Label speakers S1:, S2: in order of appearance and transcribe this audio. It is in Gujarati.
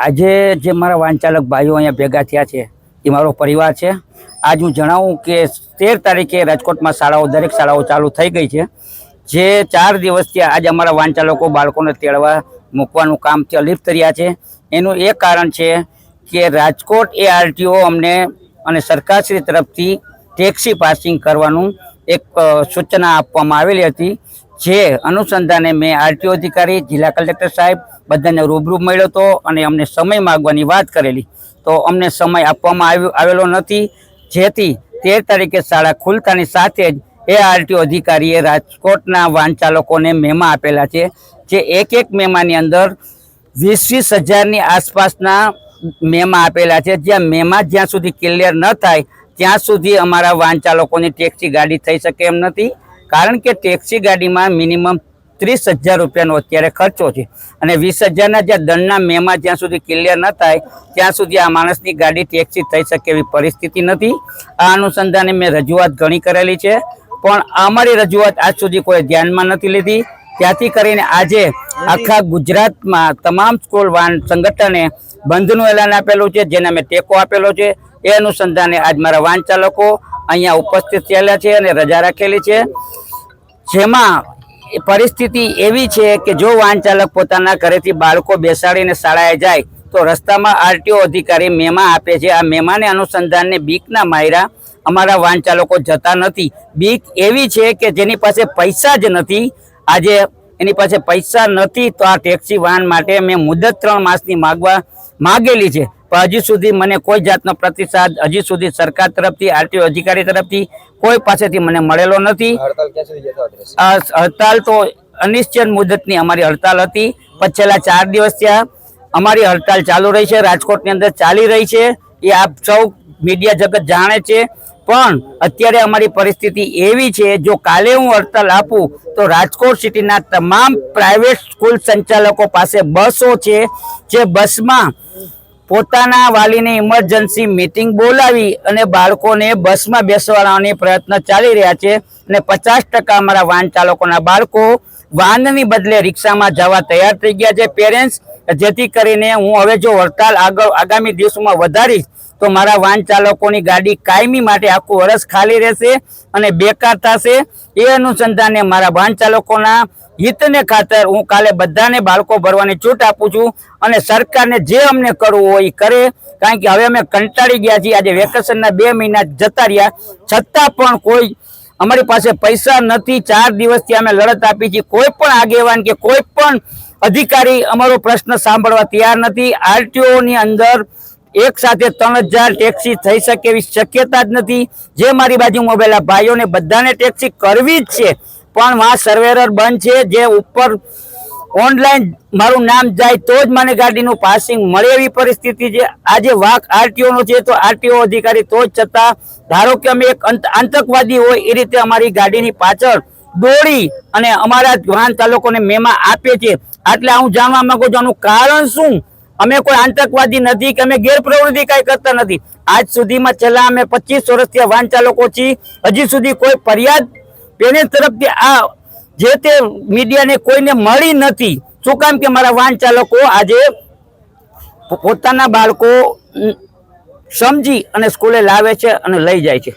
S1: આજે જે મારા વાહનચાલક ભાઈઓ અહીંયા ભેગા થયા છે, એ મારો પરિવાર છે. આજ હું જણાવું કે તેર તારીખે રાજકોટમાં શાળાઓ, દરેક શાળાઓ ચાલુ થઈ ગઈ છે. જે ચાર દિવસથી આજે અમારા વાહનચાલકો બાળકોને તેડવા મૂકવાનું કામથી લિપ્ત રહ્યા છે. એનું એ કારણ છે કે રાજકોટ એ આરટીઓ અમને અને સરકારશ્રી તરફથી ટેક્સી પાસિંગ કરવાનું એક સૂચના આપવામાં આવેલી હતી. જે અનુસંધાને મેં આરટીઓ અધિકારી, જિલ્લા કલેક્ટર સાહેબ બધાને રૂબરૂ મળ્યો હતો અને અમને સમય માગવાની વાત કરેલી. તો અમને સમય આપવામાં આવ્યો, આવેલો નથી. જેથી તેર તારીખે શાળા ખુલતાની સાથે જ એ આરટીઓ અધિકારીએ રાજકોટના વાહન ચાલકોને મેમા આપેલા છે, જે એક એક મેમાની અંદર વીસ વીસ હજારની આસપાસના મેમા આપેલા છે. જ્યાં મેમા જ્યાં સુધી ક્લિયર ન થાય, ત્યાં સુધી અમારા વાહન ચાલકોની ટેક્સી ગાડી થઈ શકે એમ નથી. કારણ કે ટેક્સી ગાડીમાં મિનિમમ ત્રીસ હજાર રૂપિયાનો અત્યારે ખર્ચો છે. અને વીસ હજારના જ્યાં દંડના મેમાં જ્યાં સુધી ક્લિયર ન થાય, ત્યાં સુધી આ માણસની ગાડી ટેક્સી થઈ શકે એવી પરિસ્થિતિ નથી. આ અનુસંધાને મેં રજૂઆત ઘણી કરેલી છે, પણ અમારી રજૂઆત આજ સુધી કોઈ ધ્યાનમાં નથી લીધી. ત્યાંથી કરીને આજે આખા ગુજરાતમાં તમામ સ્કૂલ વાહન સંગઠને બંધનું એલાન આપેલું છે, જેને મેં ટેકો આપેલો છે. એ અનુસંધાને આજ મારા વાહન ચાલકો અહીંયા ઉપસ્થિત થયેલા છે અને રજા રાખેલી છે. જેમાં પરિસ્થિતિ એવી છે કે જો વાહન ચાલક પોતાના ઘરેથી બાળકો બેસાડીને શાળાએ જાય, તો રસ્તામાં આરટીઓ અધિકારી મેમા આપે છે. આ મેમાને અનુસંધાનને બીકના માયરા અમારા વાહન ચાલકો જતા નથી. બીક એવી છે કે જેની પાસે પૈસા જ નથી. આજે એની પાસે પૈસા નથી, તો આ ટેક્સી વાહન માટે મેં મુદત ત્રણ માસની માગવા માગેલી છે. પણ હજી સુધી મને કોઈ જાતનો પ્રતિસાદ હજી સુધી સરકાર તરફથી આરટીઓ અધિકારી તરફથી કોઈ પાસેથી મને મળેલો નથી.
S2: હડતાલ
S1: તો અનિશ્ચિત મુદતની અમારી હડતાલ હતી. પણ છેલ્લા ચાર દિવસ ત્યાં અમારી હડતાલ ચાલુ રહી છે રાજકોટની અંદર ચાલી રહી છે. એ આપ સૌ મીડિયા જગત જાણે છે. પણ અત્યારે અમારી પરિસ્થિતિ એવી છે જો કાલે હું હડતાલ આપું તો રાજકોટ સિટીના તમામ પ્રાઇવેટ સ્કૂલ સંચાલકો પાસે બસો છે. જે બસમાં પોતાના વાલીને ઇમરજન્સી મીટિંગ બોલાવી અને બાળકોને બસમાં બેસવાના પ્રયત્ન ચાલી રહ્યા છે અને પચાસ ટકા અમારા વાહન ચાલકોના બાળકો વાહનની બદલે રિક્ષામાં જવા તૈયાર થઈ ગયા છે. પેરેન્ટ્સ જેથી કરીને હું હવે જો હડતાલ આગળ આગામી દિવસોમાં વધારીશ તો મારા વાહન ચાલકોની ગાડી કાયમી માટે આખું વર્ષ ખાલી રહેશે અને બેકાર થશે. એ અનુસંધાને મારા વાહન ચાલકોના હિતને ખાતર હું કાલે બધાને બાળકો ભરવાની છૂટ આપું છું અને સરકારને જે અમને કરવું હોય એ કરે. કારણ કે હવે અમે કંટાળી ગયા છીએ. આજે વેકેશનના બે મહિના જતા રહ્યા. છતાં પણ કોઈ અમારી પાસે પૈસા નથી. ચાર દિવસથી અમે લડત આપી છે કોઈ પણ આગેવાન કે કોઈ પણ અધિકારી અમારો પ્રશ્ન સાંભળવા તૈયાર નથી. આરટીઓની અંદર એક સાથે ત્રણ હજાર ટેક્સી થઈ શકે એવી શક્યતા જ નથી. જે મારી બાજુ મોબાઈલ ભાઈઓને બધાને ટેક્સી કરવી જ છે. પણ માં સર્વેરર બંધ છે, જે ઉપર ઓનલાઈન મારું નામ જાય તો જ મને ગાડીનું પાસિંગ મળે એવી પરિસ્થિતિ છે. આજે વાક આરટીઓનો છે તો આરટીઓ અધિકારી તો જ છતાં, ધારો કે અમે એક આતંકવાદી હોય એ રીતે અમારી ગાડીની પાછળ દોડી અને અમારા વાહન ચાલકોને મેમાં આપે છે. એટલે હું જાણવા માંગુ છું આનું કારણ શું? અમે કોઈ આતંકવાદી નથી કે અમે ગેરપ્રવૃત્તિ કાંઈ કરતા નથી. આજ સુધીમાં છેલ્લા અમે પચીસ વર્ષથી વાહન ચાલકો છીએ. હજી સુધી કોઈ ફરિયાદ પેરેન્ટ્સ તરફથી આ જે તે મીડિયાને કોઈને મળી નથી. શું કામ કે મારા વાહન ચાલકો આજે પોતાના બાળકો સમજી અને સ્કૂલે લાવે છે અને લઈ જાય છે.